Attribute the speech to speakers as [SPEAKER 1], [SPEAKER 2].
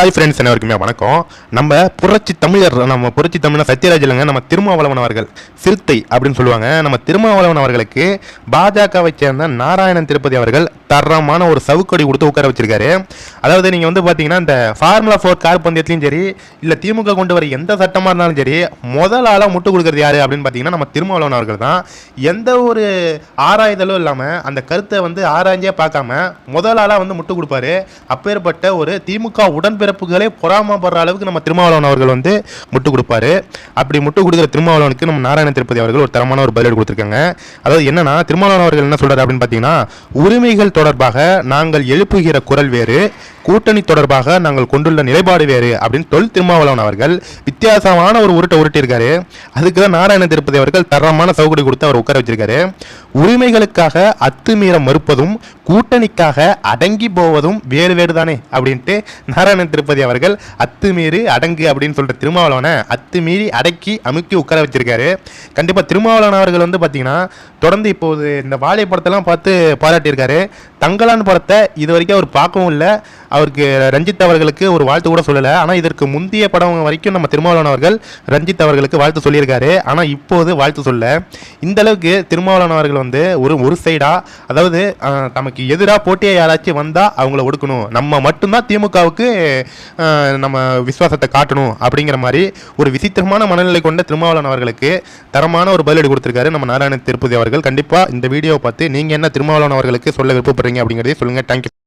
[SPEAKER 1] Hi friends அனைவருக்குமே வணக்கம். நம்ம புரட்சி தமிழர் நம்ம புரட்சி தமிழர் சத்யராஜ் இல்லைங்க நம்ம திருமாவளவன் அவர்கள் சிறுத்தை அப்படின்னு சொல்லுவாங்க. நம்ம திருமாவளவன் அவர்களுக்கு பாஜகவை சேர்ந்த நாராயணன் திருப்பதி அவர்கள் தரமான ஒரு சவுக்கடி கொடுத்து உட்கார வச்சிருக்காரு. அதாவது நீங்கள் வந்து பார்த்தீங்கன்னா இந்த ஃபார்முலா ஃபோர் கார் பந்தயத்துலையும் சரி இல்லை திமுக கொண்டு வர எந்த சட்டமாக இருந்தாலும் சரி முதல் ஆளாக முட்டு கொடுக்குறது யாரு அப்படின்னு பார்த்தீங்கன்னா நம்ம திருமாவளவன் அவர்கள் தான். எந்த ஒரு ஆராய்தலும் இல்லாமல் அந்த கருத்தை வந்து ஆராய்ஞ்சே பார்க்காம முதல் ஆளாக வந்து முட்டு கொடுப்பாரு. அப்பேற்பட்ட ஒரு திமுக உடன்பிறப்புகளே பொறாமப்படுற அளவுக்கு நம்ம திருமாவளவன் அவர்கள் வந்து முட்டு கொடுப்பாரு. அப்படி முட்டு கொடுக்குற திருமாவளவனுக்கு நம்ம நாராயண திருப்பதி அவர்கள் ஒரு தரமான ஒரு பதிலடி கொடுத்துருக்காங்க. அதாவது என்னன்னா திருமாவளவன் அவர்கள் என்ன சொல்றாரு அப்படின்னு பார்த்தீங்கன்னா உரிமைகள் தொடர்பாக நாங்கள் எழுப்புகிற குரல் வேறு கூட்டணி தொடர்பாக நாங்கள் கொண்டுள்ள நிலைப்பாடு வேறு அப்படின்னு தொல் திருமாவளவன் அவர்கள் வித்தியாசமான ஒரு உருட்டை உருட்டியிருக்காரு. அதுக்கு தான் நாராயண திருப்பதி அவர்கள் தரமான சவுகடி கொடுத்து அவர் உட்கார வச்சிருக்காரு. உரிமைகளுக்காக அத்துமீற மறுப்பதும் கூட்டணிக்காக அடங்கி போவதும் வேறு வேறு தானே அப்படின்ட்டு நாராயண திருப்பதி அவர்கள் அத்துமீறி அடங்கு அப்படின்னு சொல்ற திருமாவளவனை அத்துமீறி அடக்கி அமுக்கி உட்கார வச்சிருக்காரு. கண்டிப்பாக திருமாவளவன் அவர்கள் வந்து பார்த்தீங்கன்னா தொடர்ந்து இப்போது இந்த வாழை படத்தெல்லாம் பார்த்து பாராட்டியிருக்காரு. தங்கலான் படத்தை இது வரைக்கும் அவர் பார்க்கவும் இல்லை. அவருக்கு ரஞ்சித் அவர்களுக்கு ஒரு வாழ்த்து கூட சொல்லலை. ஆனால் இதற்கு முந்தைய படம் வரைக்கும் நம்ம திருமாவளவன் அவர்கள் ரஞ்சித் அவர்களுக்கு வாழ்த்து சொல்லியிருக்காரு. ஆனால் இப்போது வாழ்த்து சொல்ல இந்த அளவுக்கு திருமாவளவன் அவர்கள் வந்து ஒரு ஒரு சைடாக அதாவது நமக்கு தமக்கு எதிராக போட்டியை யாராச்சும் வந்தால் அவங்கள ஒடுக்கணும். நம்ம மட்டும்தான் திமுகவுக்கு நம்ம விசுவாசத்தை காட்டணும் அப்படிங்கிற மாதிரி ஒரு விசித்திரமான மனநிலை கொண்ட திருமாவளவன் அவர்களுக்கு தரமான ஒரு பதிலடி கொடுத்துருக்காரு நம்ம நாராயண திருப்பதி அவர்கள். கண்டிப்பாக இந்த வீடியோவை பார்த்து நீங்கள் என்ன திருமாவளவன் அவர்களுக்கு சொல்ல விருப்பப்படுறீங்க? அப்படிங்கிறதையும் சொல்லுங்கள் தேங்க்யூ